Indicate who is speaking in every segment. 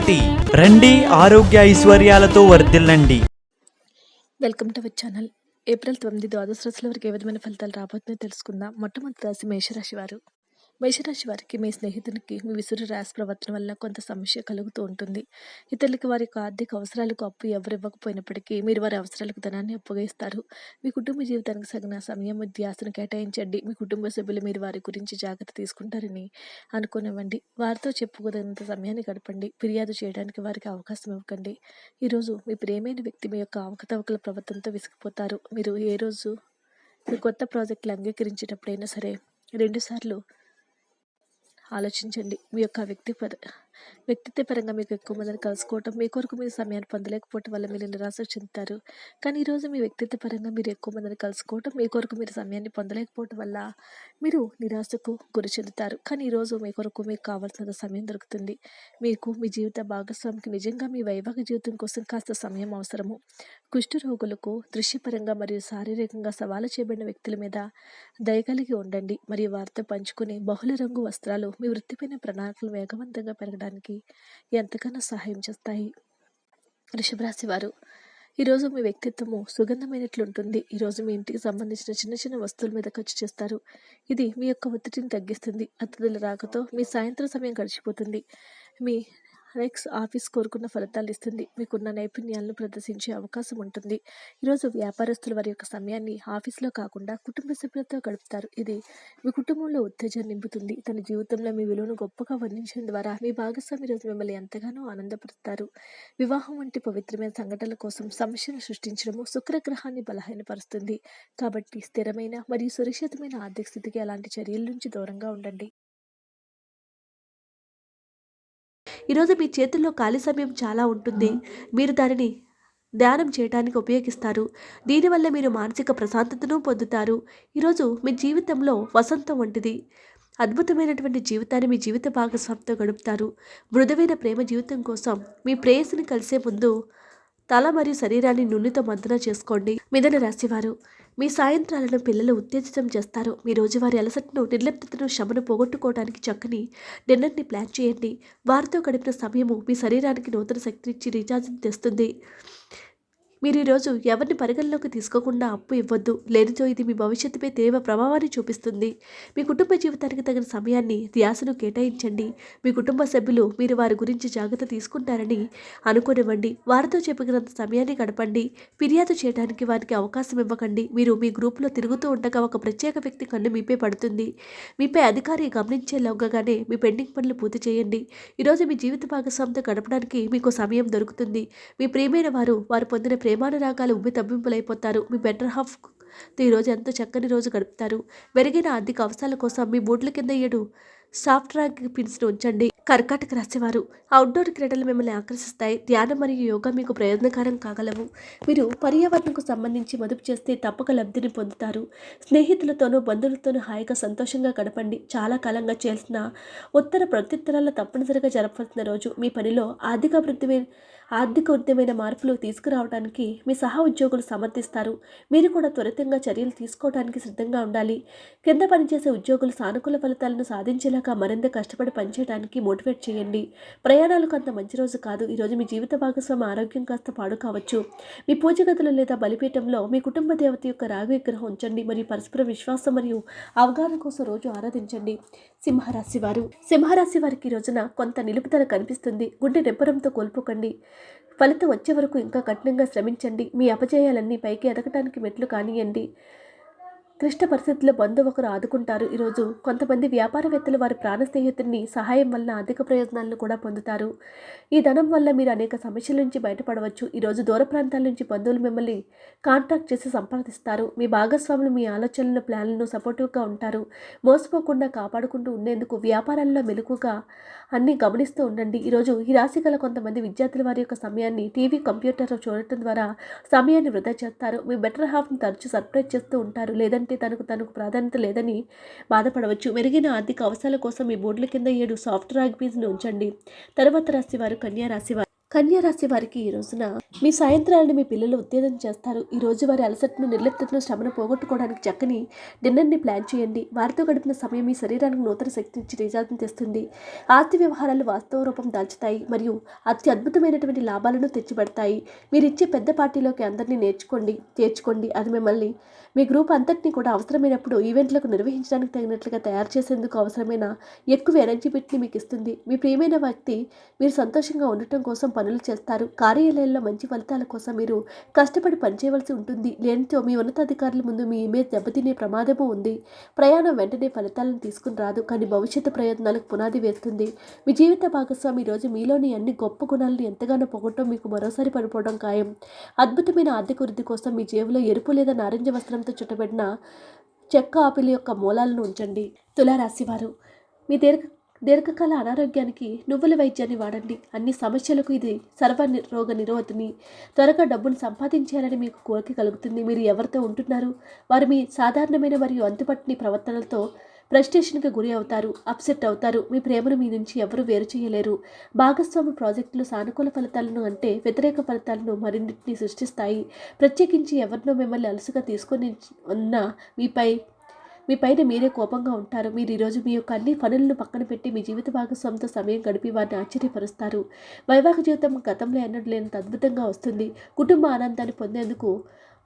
Speaker 1: రండి ఆరోగ్య ఐశ్వర్యాలతో వర్ధిల్లండి.
Speaker 2: Welcome to our channel. April తొమ్మిది ద్వాదశ రాశుల వరకు ఏ విధమైన ఫలితాలు రాబోతుందో తెలుసుకుందాం. మొట్టమొదటి రాశి మేషరాశి వారు. మేషరాశి వారికి మీ స్నేహితునికి మీ విసురు రాశి ప్రవర్తన వల్ల కొంత సమస్య కలుగుతూ ఉంటుంది. ఇతరులకి వారి యొక్క ఆర్థిక అవసరాలకు అప్పు ఎవరు ఇవ్వకపోయినప్పటికీ మీరు వారి అవసరాలకు ధనాన్ని అప్పుగా ఇస్తారు మీ కుటుంబ జీవితానికి సగిన సమయం ధ్యాసను కేటాయించండి. మీ కుటుంబ సభ్యులు మీరు వారి గురించి జాగ్రత్త తీసుకుంటారని అనుకునివ్వండి. వారితో చెప్పుకోదగినంత సమయాన్ని గడపండి. ఫిర్యాదు చేయడానికి వారికి అవకాశం ఇవ్వకండి. ఈరోజు మీ ప్రేమైన వ్యక్తి మీ యొక్క అవకతవకల ప్రవర్తనతో విసిగిపోతారు. మీరు ఏ రోజు మీ కొత్త ప్రాజెక్టులు అంగీకరించేటప్పుడైనా సరే రెండుసార్లు ఆలోచించండి. మీ యొక్క వ్యక్తి వ్యక్తిత్వపరంగా వ్యక్తిత్వ పరంగా మీకు ఎక్కువ మందిని కలుసుకోవటం మీ కొరకు మీరు సమయాన్ని పొందలేకపోవటం వల్ల మీరు నిరాశ చెందుతారు. కానీ ఈరోజు మీ వ్యక్తిత్వ పరంగా మీరు ఎక్కువ మందిని కలుసుకోవటం మీ కొరకు మీరు సమయాన్ని పొందలేకపోవటం వల్ల మీరు నిరాశకు గురి చెందుతారు. కానీ ఈరోజు మీ కొరకు మీకు కావాల్సిన సమయం దొరుకుతుంది. మీకు మీ జీవిత భాగస్వామికి నిజంగా మీ వైవాహిక జీవితం కోసం కాస్త సమయం అవసరము. కుష్ఠరోగులకు దృశ్యపరంగా మరియు శారీరకంగా సవాలు చేయబడిన వ్యక్తుల మీద దయ కలిగి ఉండండి. మరియు వారితో పంచుకునే బహుళ రంగు వస్త్రాలు మీ వృత్తిపైన ప్రణాళికలు వేగవంతంగా పెరగడానికి ఎంతగానో సహాయం చేస్తాయి. వృషభరాశి వారు ఈరోజు మీ వ్యక్తిత్వము సుగంధమైనట్లుంటుంది. ఈరోజు మీ ఇంటికి సంబంధించిన చిన్న చిన్న వస్తువుల మీద ఖర్చు చేస్తారు. ఇది మీ యొక్క ఒత్తిడిని తగ్గిస్తుంది. అతిథుల రాకతో మీ సాయంత్రం సమయం గడిచిపోతుంది. మీ నెక్స్ట్ ఆఫీస్ కోరుకున్న ఫలితాలు ఇస్తుంది. మీకున్న నైపుణ్యాలను ప్రదర్శించే అవకాశం ఉంటుంది. ఈరోజు వ్యాపారస్తులు వారి యొక్క సమయాన్ని ఆఫీస్లో కాకుండా కుటుంబ సభ్యులతో గడుపుతారు. ఇది మీ కుటుంబంలో ఉత్తేజం నింపుతుంది. తన జీవితంలో మీ విలువను గొప్పగా వర్ణించడం ద్వారా మీ భాగస్వామి రోజు మిమ్మల్ని ఎంతగానో ఆనందపరుస్తారు. వివాహం వంటి పవిత్రమైన సంఘటనల కోసం సమస్యను సృష్టించడము శుక్రగ్రహాన్ని బలహీనపరుస్తుంది. కాబట్టి స్థిరమైన మరియు సురక్షితమైన ఆర్థిక స్థితికి అలాంటి చర్యల నుంచి దూరంగా ఉండండి.
Speaker 3: ఈరోజు మీ చేతుల్లో ఖాళీ సమయం చాలా ఉంటుంది. మీరు దానిని ధ్యానం చేయడానికి ఉపయోగిస్తారు. దీనివల్ల మీరు మానసిక ప్రశాంతతను పొందుతారు. ఈరోజు మీ జీవితంలో వసంతం వంటిది. అద్భుతమైనటువంటి జీవితాన్ని మీ జీవిత భాగస్వామితో గడుపుతారు. మృదువైన ప్రేమ జీవితం కోసం మీ ప్రేయసిని కలిసే ముందు తల మరియు శరీరాన్ని నూనెతో మంతన చేసుకోండి. మిథున రాశివారు మీ సాయంత్రాలను పిల్లలు ఉత్తేజితం చేస్తారు. మీ రోజువారి అలసటను నిర్లిప్తతను శ్రమను పోగొట్టుకోవడానికి చక్కని డిన్నర్ని ప్లాన్ చేయండి. వారితో గడిపిన సమయము మీ శరీరానికి నూతన శక్తినిచ్చి రీఛార్జ్ని తెస్తుంది. మీరు ఈరోజు ఎవరిని పరిగణలోకి తీసుకోకుండా అప్పు ఇవ్వద్దు. లేనిచో ఇది మీ భవిష్యత్తుపై తీవ్ర ప్రభావాన్ని చూపిస్తుంది. మీ కుటుంబ జీవితానికి తగిన సమయాన్ని ధ్యాసను కేటాయించండి. మీ కుటుంబ సభ్యులు మీరు వారి గురించి జాగ్రత్త తీసుకుంటారని అనుకోనివ్వండి. వారితో చెప్పినంత సమయాన్ని గడపండి. ఫిర్యాదు చేయడానికి వారికి అవకాశం ఇవ్వకండి. మీరు మీ గ్రూప్లో తిరుగుతూ ఉండగా ఒక ప్రత్యేక వ్యక్తి కన్ను మీపై పడుతుంది. మీపై అధికారి గమనించేలోగానే మీ పెండింగ్ పనులు పూర్తి చేయండి. ఈరోజు మీ జీవిత భాగస్వామితో గడపడానికి మీకు సమయం దొరుకుతుంది. మీ ప్రియమైన వారు వారు పొందిన ప్రేమానురాగాలు ఉబ్బి తబ్బింపులైపోతారు మీ బెటర్ హాఫ్ ఈరోజు ఎంతో చక్కని రోజు గడుపుతారు. మెరుగైన ఆర్థిక అవసరాల కోసం మీ బూట్ల కింద ఏడు సాఫ్ట్ ర్యాంక్ పిన్స్ను ఉంచండి. కర్కాటక రాసేవారు అవుట్డోర్ క్రీడలు మిమ్మల్ని ఆకర్షిస్తాయి. ధ్యానం మరియు యోగా మీకు ప్రయోజనకరం కాగలవు. మీరు పర్యావరణకు సంబంధించి మదుపు చేస్తే తప్పక లబ్ధిని పొందుతారు. స్నేహితులతోనూ బంధువులతోనూ హాయిగా సంతోషంగా గడపండి. చాలా కాలంగా చేసిన ఉత్తర ప్రత్యుత్తరాల తప్పనిసరిగా జరపవలసిన రోజు. మీ పనిలో ఆర్థిక అభివృద్ధి ఆర్థిక మార్పులు తీసుకురావడానికి మీ సహా ఉద్యోగులు సమర్థిస్తారు. మీరు కూడా త్వరితంగా చర్యలు తీసుకోవడానికి సిద్ధంగా ఉండాలి. కింద పనిచేసే ఉద్యోగులు సానుకూల ఫలితాలను సాధించేలాగా మరింత కష్టపడి పనిచేయడానికి మోటివేట్ చేయండి. ప్రయాణాలకు అంత మంచి రోజు కాదు. ఈరోజు మీ జీవిత భాగస్వామి ఆరోగ్యం కాస్త పాడు కావచ్చు. మీ పూజ గదులు లేదా బలిపీఠంలో మీ కుటుంబ దేవత యొక్క రాగి విగ్రహం ఉంచండి. మరియు పరస్పర విశ్వాసం మరియు అవగాహన కోసం రోజు ఆరాధించండి. సింహరాశి వారు. సింహరాశి వారికి ఈ రోజున కొంత నిలుపుదల కనిపిస్తుంది. గుండె నిబ్బరంతో కోల్పోకండి. ఫలితం వచ్చే వరకు ఇంకా కఠినంగా శ్రమించండి. మీ అపజయాలన్నీ పైకి ఎదగటానికి మెట్లు కానియండి. క్లిష్ట పరిస్థితుల్లో బంధువు ఒకరు ఆదుకుంటారు. ఈరోజు కొంతమంది వ్యాపారవేత్తలు వారి ప్రాణ స్నేహితుడిని సహాయం వల్ల అధిక ప్రయోజనాలను కూడా పొందుతారు. ఈ ధనం వల్ల మీరు అనేక సమస్యల నుంచి బయటపడవచ్చు. ఈరోజు దూర ప్రాంతాల నుంచి బంధువులు మిమ్మల్ని కాంటాక్ట్ చేసి సంప్రదిస్తారు. మీ భాగస్వాములు మీ ఆలోచనలను ప్లాన్లను సపోర్టివ్గా ఉంటారు. మోసపోకుండా కాపాడుకుంటూ ఉండేందుకు వ్యాపారాల్లో మెలకుగా అన్నీ గమనిస్తూ ఉండండి. ఈరోజు ఈ రాశి గల కొంతమంది విద్యార్థుల వారి యొక్క సమయాన్ని టీవీ కంప్యూటర్ చూడటం ద్వారా సమయాన్ని వృధా చేస్తారు. మీ బెటర్ హాఫ్ని తరచూ సర్ప్రైజ్ చేస్తూ ఉంటారు. లేదంటే తనకు తనకు ప్రాధాన్యత లేదని బాధపడవచ్చు. మెరుగైన ఆర్థిక అవసరాల కోసం మీ బోర్డుల కింద ఏడు సాఫ్ట్ రాగ్బీస్ని ఉంచండి. తర్వాత రాశివారు కన్యా రాశివారు కన్యారాశి వారికి ఈ రోజున మీ సాయంత్రాలను మీ పిల్లలు ఉత్తేజం చేస్తారు. ఈ రోజు వారి అలసటను నిర్లిప్తను శ్రమను పోగొట్టుకోవడానికి చక్కని డిన్నర్ని ప్లాన్ చేయండి. వారితో గడిపిన సమయం మీ శరీరానికి నూతన శక్తినిచ్చి నిజాతం తెస్తుంది. ఆస్తి వ్యవహారాలు వాస్తవ రూపం దాల్చుతాయి మరియు అతి అద్భుతమైనటువంటి లాభాలను తెచ్చిపెడతాయి. మీరు ఇచ్చే పెద్ద పార్టీలోకి అందరినీ నేర్చుకోండి చేర్చుకోండి. అది మిమ్మల్ని మీ గ్రూప్ అంతటిని కూడా అవసరమైనప్పుడు ఈవెంట్లకు నిర్వహించడానికి తగినట్లుగా తయారు చేసేందుకు అవసరమైన ఎక్కువ ఎనర్జీ బిట్ని మీకు ఇస్తుంది. మీ ప్రియమైన వ్యక్తి మీరు సంతోషంగా ఉండటం కోసం పనులు చేస్తారు. కార్యాలయంలో మంచి ఫలితాల కోసం మీరు కష్టపడి పనిచేయవలసి ఉంటుంది. లేనితో మీ ఉన్నతాధికారుల ముందు మీ ఇమేజ్ దెబ్బతినే ప్రమాదము ఉంది. ప్రయాణం వెంటనే ఫలితాలను తీసుకుని రాదు. కానీ భవిష్యత్తు ప్రయత్నాలకు పునాది వేస్తుంది. మీ జీవిత భాగస్వామి ఈరోజు రోజు మీలోని అన్ని గొప్ప గుణాలను ఎంతగానో పొగట్టం మీకు మరోసారి పడిపోవడం ఖాయం. అద్భుతమైన ఆర్థిక వృద్ధి కోసం మీ జేబులో ఎరుపు లేదా నారింజ వస్త్రంతో చుట్టబెట్టిన చెక్క ఆపిల్ యొక్క మూలాలను ఉంచండి. తులారాశివారు మీ దీర్ఘ దీర్ఘకాల అనారోగ్యానికి నువ్వుల వైద్యాన్ని వాడండి. అన్ని సమస్యలకు ఇది సర్వ రోగ నిరోధిని. త్వరగా డబ్బును సంపాదించాలని మీకు కోరిక కలుగుతుంది. మీరు ఎవరితో ఉంటున్నారు? వారు మీ సాధారణమైన మరియు అంతుపట్టని ప్రవర్తనలతో ఫ్రస్ట్రేషన్కి గురి అవుతారు అప్సెట్ అవుతారు. మీ ప్రేమను మీ నుంచి ఎవరు వేరు చేయలేరు. భాగస్వామి ప్రాజెక్టులు సానుకూల ఫలితాలను అంటే వ్యతిరేక ఫలితాలను మరిన్నింటిని సృష్టిస్తాయి. ప్రత్యేకించి ఎవరినో మిమ్మల్ని అలసుగా తీసుకొని ఉన్న మీపై మీ పైన మీరే కోపంగా ఉంటారు. మీరు ఈరోజు మీ యొక్క అన్ని పనులను పక్కన పెట్టి మీ జీవిత భాగస్వామితో సమయం గడిపి వారిని ఆశ్చర్యపరుస్తారు. వైవాహిక జీవితం గతంలో ఎన్నడూ లేనంత అద్భుతంగా వస్తుంది. కుటుంబ ఆనందాన్ని పొందేందుకు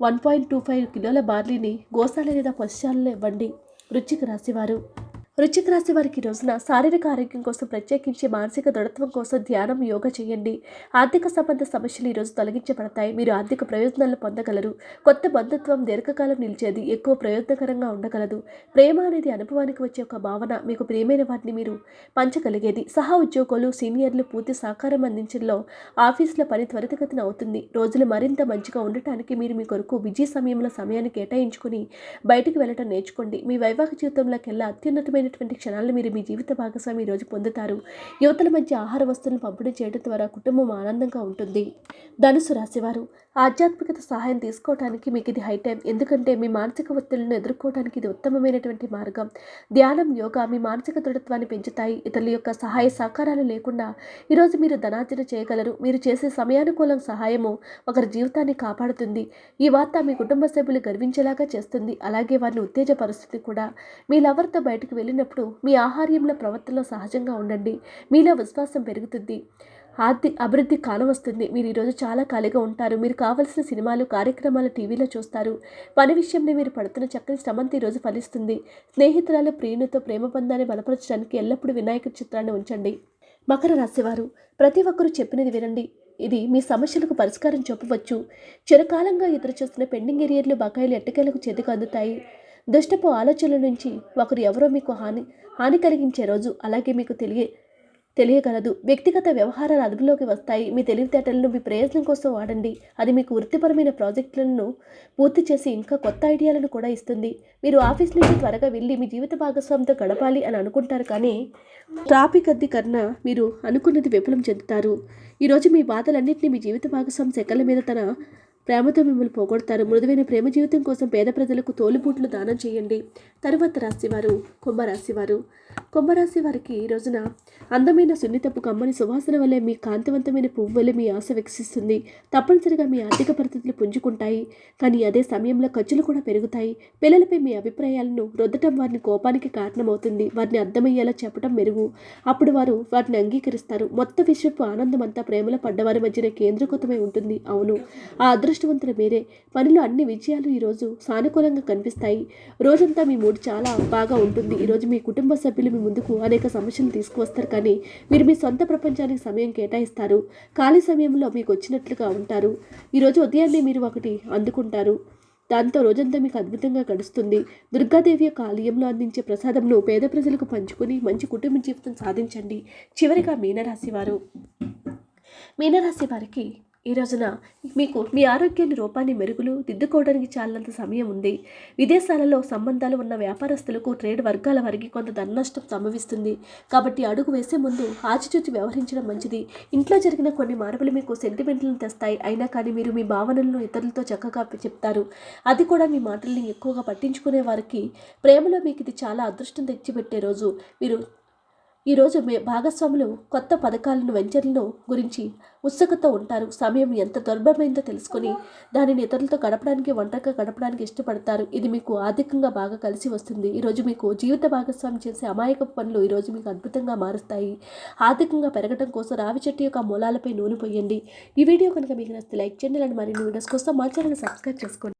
Speaker 3: వన్ పాయింట్ టూ ఫైవ్ కిలోల బార్లీని గోశాల లేదా పశుశాలలో ఇవ్వండి. వృశ్చిక రాశివారు వృశ్చిక రాశి వారికి రోజున శారీరక ఆరోగ్యం కోసం ప్రత్యేకించి మానసిక దృఢత్వం కోసం ధ్యానం యోగా చేయండి. ఆర్థిక సంబంధ సమస్యలు ఈరోజు తొలగించబడతాయి. మీరు ఆర్థిక ప్రయోజనాలను పొందగలరు. కొత్త బంధుత్వం దీర్ఘకాలం నిలిచేది. ఎక్కువ ప్రయోజనకరంగా ఉండగలదు. ప్రేమ అనేది అనుభవానికి వచ్చే ఒక భావన. మీకు ప్రియమైన వాటిని మీరు పంచగలిగేది. సహా ఉద్యోగులు సీనియర్లు పూర్తి సహకారం అందించడంలో ఆఫీసుల పని త్వరితగతిన అవుతుంది. రోజులు మరింత మంచిగా ఉండటానికి మీరు మీ కొరకు బిజీ సమయంలో సమయాన్ని కేటాయించుకుని బయటికి వెళ్ళటం నేర్చుకోండి. మీ వైవాహిక జీవితంలోకెల్లా అద్భుతమైనటువంటి క్షణాలను మీరు మీ జీవిత భాగస్వామి ఈరోజు రోజు పొందుతారు. యువతల మధ్య ఆహార వస్తువులను పంపిణీ చేయడం ద్వారా కుటుంబం ఆనందంగా ఉంటుంది. ధనుసు రాశివారు ఆధ్యాత్మికత సహాయం తీసుకోవడానికి మీకు ఇది హై టైం ఎందుకంటే మీ మానసిక ఒత్తిళ్ళను ఎదుర్కోవడానికి ఇది ఉత్తమమైనటువంటి మార్గం. ధ్యానం యోగా మీ మానసిక దృఢత్వాన్ని పెంచుతాయి. ఇతరుల యొక్క సహాయ సహకారాలు లేకుండా ఈరోజు మీరు ధనార్జన చేయగలరు. మీరు చేసే సమయానుకూలం సహాయము ఒకరి జీవితాన్ని కాపాడుతుంది. ఈ వార్త మీ కుటుంబ సభ్యులు గర్వించేలాగా చేస్తుంది. అలాగే వారిని ఉత్తేజపరుస్తుంది కూడా. మీ లవర్తో బయటకు వెళ్ళినప్పుడు మీ ఆహార్యంలో ప్రవర్తనలో సహజంగా ఉండండి. మీలో విశ్వాసం పెరుగుతుంది. ఆర్థిక అభివృద్ధి కానవస్తుంది మీరు ఈరోజు చాలా ఖాళీగా ఉంటారు. మీరు కావలసిన సినిమాలు కార్యక్రమాలు టీవీలో చూస్తారు. పని విషయంలో మీరు పడుతున్న చక్కని శ్రమంతో ఈరోజు ఫలిస్తుంది. స్నేహితురాలు ప్రియునితో ప్రేమ బంధాన్ని బలపరచడానికి ఎల్లప్పుడూ వినాయకుడి చిత్రాన్ని ఉంచండి. మకర రాశివారు ప్రతి ఒక్కరూ చెప్పినది వినండి. ఇది మీ సమస్యలకు పరిష్కారం చెప్పవచ్చు చిరకాలంగా ఎదురు చూస్తున్న పెండింగ్ ఏరియాలు బకాయిలు ఎట్టకేలకు చేతికి అందుతాయి. దుష్టపు ఆలోచనల నుంచి ఒకరు ఎవరో మీకు హాని హాని కలిగించే రోజు. అలాగే మీకు తెలియ తెలియగలదు. వ్యక్తిగత వ్యవహారాలు అదుపులోకి వస్తాయి. మీ తెలివితేటలను మీ ప్రయోజనం కోసం వాడండి. అది మీకు వృత్తిపరమైన ప్రాజెక్టులను పూర్తి చేసి ఇంకా కొత్త ఐడియాలను కూడా ఇస్తుంది. మీరు ఆఫీస్ నుంచి త్వరగా వెళ్ళి మీ జీవిత భాగస్వామితో గడపాలి అని అనుకుంటారు కానీ ట్రాఫిక్ అద్దె కన్నా మీరు అనుకున్నది విఫలం చెందుతారు. ఈరోజు మీ బాధలన్నింటినీ మీ జీవిత భాగస్వామి సెకల మీద తన ప్రేమతో మిమ్మల్ని పోగొడతారు. మృదువైన ప్రేమ జీవితం కోసం పేద ప్రజలకు తోలుబూట్లు దానం చేయండి. తరువాత రాశివారు కుంభరాశివారు. కుంభరాశి వారికి ఈ రోజున అందమైన సున్నితపు కమ్మని సువాసన వల్లే మీ కాంతివంతమైన పువ్వు వల్లే మీ ఆశ వికసిస్తుంది తప్పనిసరిగా మీ ఆర్థిక పరిస్థితులు పుంజుకుంటాయి. కానీ అదే సమయంలో ఖర్చులు కూడా పెరుగుతాయి. పిల్లలపై మీ అభిప్రాయాలను రుద్దటం వారిని కోపానికి కారణమవుతుంది. వారిని అర్థమయ్యేలా చెప్పడం మెరుగు. అప్పుడు వారు వాటిని అంగీకరిస్తారు. మొత్తం విషయపు ఆనందం అంతా ప్రేమలో పడ్డవారి మధ్యన కేంద్రీకృతమై ఉంటుంది. అవును. ఆ అదృష్టవంతుల మీరే. పనిలో అన్ని విజయాలు ఈరోజు సానుకూలంగా కనిపిస్తాయి. రోజంతా మీ మూడు చాలా బాగా ఉంటుంది. ఈరోజు మీ కుటుంబ సభ్యులు మీ ముందుకు అనేక సమస్యలు తీసుకువస్తారు. కానీ మీరు మీ సొంత ప్రపంచానికి సమయం కేటాయిస్తారు. ఖాళీ సమయంలో మీకు వచ్చినట్లుగా ఉంటారు. ఈరోజు ఉదయాన్నే మీరు ఒకటి అందుకుంటారు. దాంతో రోజంతా మీకు అద్భుతంగా గడుస్తుంది. దుర్గాదేవి యొక్క ఆలయంలో అందించే ప్రసాదంను పేద ప్రజలకు పంచుకొని మంచి కుటుంబ జీవితం సాధించండి. చివరిగా మీనరాశి వారు. మీనరాశి వారికి ఈ రోజున మీకు మీ ఆరోగ్యాన్ని రూపాన్ని మెరుగులు దిద్దుకోవడానికి చాలంత సమయం ఉంది. విదేశాలలో సంబంధాలు ఉన్న వ్యాపారస్తులకు ట్రేడ్ వర్గాల వారికి కొంత ధననష్టం సంభవిస్తుంది. కాబట్టి అడుగు వేసే ముందు ఆచితూచి వ్యవహరించడం మంచిది. ఇంట్లో జరిగిన కొన్ని మార్పులు మీకు సెంటిమెంట్లను తెస్తాయి. అయినా కానీ మీరు మీ భావనలను ఇతరులతో చక్కగా చెప్తారు. అది కూడా మీ మాటల్ని ఎక్కువగా పట్టించుకునే వారికి ప్రేమలో మీకు ఇది చాలా అదృష్టం తెచ్చిపెట్టే రోజు. మీరు ఈరోజు మీ భాగస్వాములు కొత్త పథకాలను వెంచర్లను గురించి ఉత్సుకత ఉంటారు. సమయం ఎంత దుర్భమైందో తెలుసుకొని దానిని ఇతరులతో గడపడానికి ఒంటరిగా గడపడానికి ఇష్టపడతారు. ఇది మీకు ఆర్థికంగా బాగా కలిసి వస్తుంది. ఈరోజు మీకు జీవిత భాగస్వామి చేసే అమాయక పనులు ఈరోజు మీకు అద్భుతంగా మారుస్తాయి. ఆర్థికంగా పెరగడం కోసం రావి చెట్టు యొక్క మూలాలపై నూనె పోయండి. ఈ వీడియో కనుక మీకు నచ్చితే లైక్ చేయండి. ఇలాంటి మరిన్ని వీడియోస్ కోసం మా ఛానల్ సబ్స్క్రైబ్ చేసుకోండి.